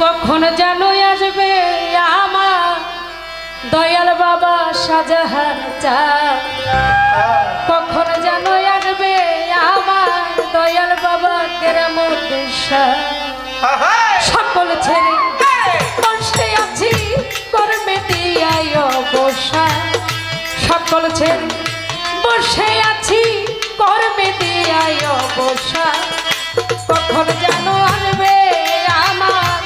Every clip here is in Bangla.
কখন যেন আসবে আমার দয়াল বাবা সাজাহান চা কখন যেন আসবে আমার দয়াল বাবা কেরাম সকল ছেড়ে কষ্টে আছি কর্মে দিয়াই অবসা সকল ছেড়ে বসে আছি কর্মে দিয়াই অবসাদ কখন যেন আনবে আমার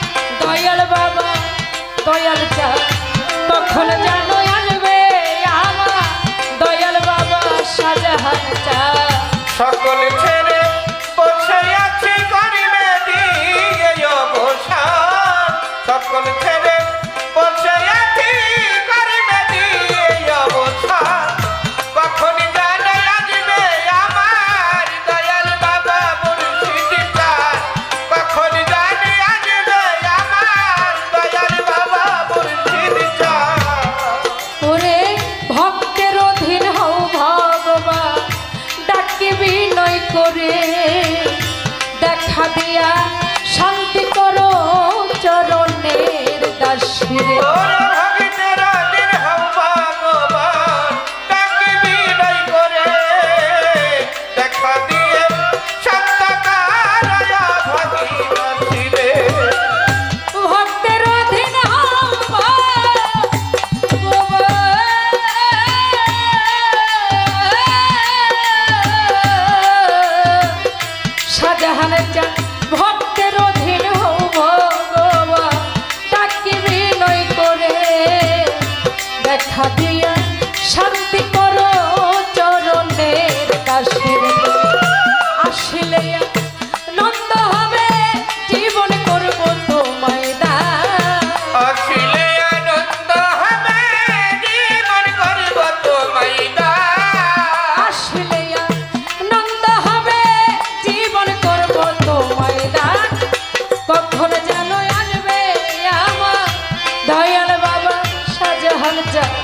দয়াল বাবা, দয়াল চা। কখন যেন আনবে আমার দয়াল বাবা, সাজাহান চা। সকলে রাজা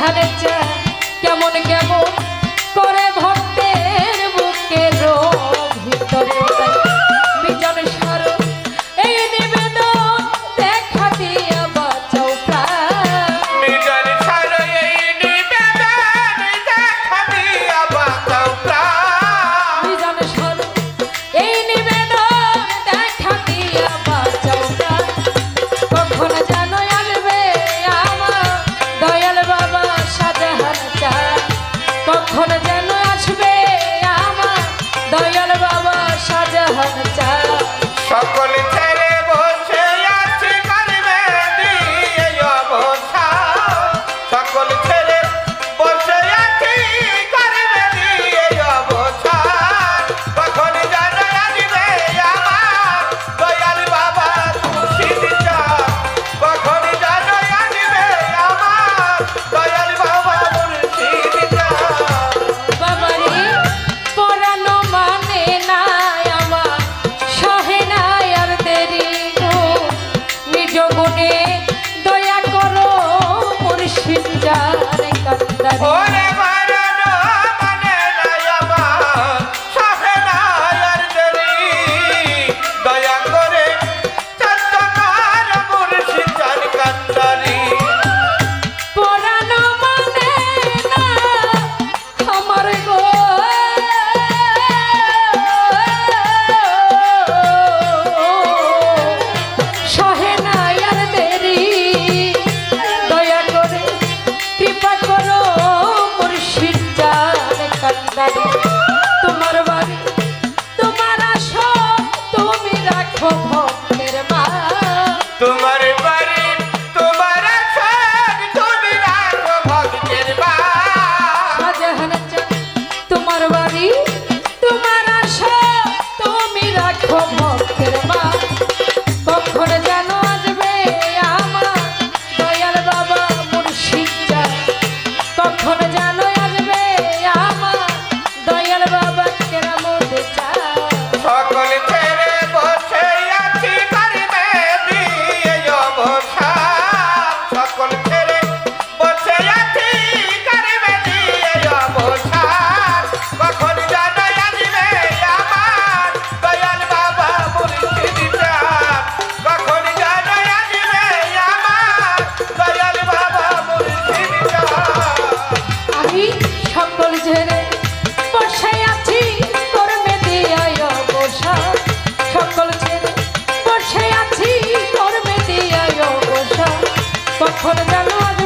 হারেছে কেমন কেমন? নিজ দয়া করো মুর্শিদ জানে কান্দারে জান কখন জানো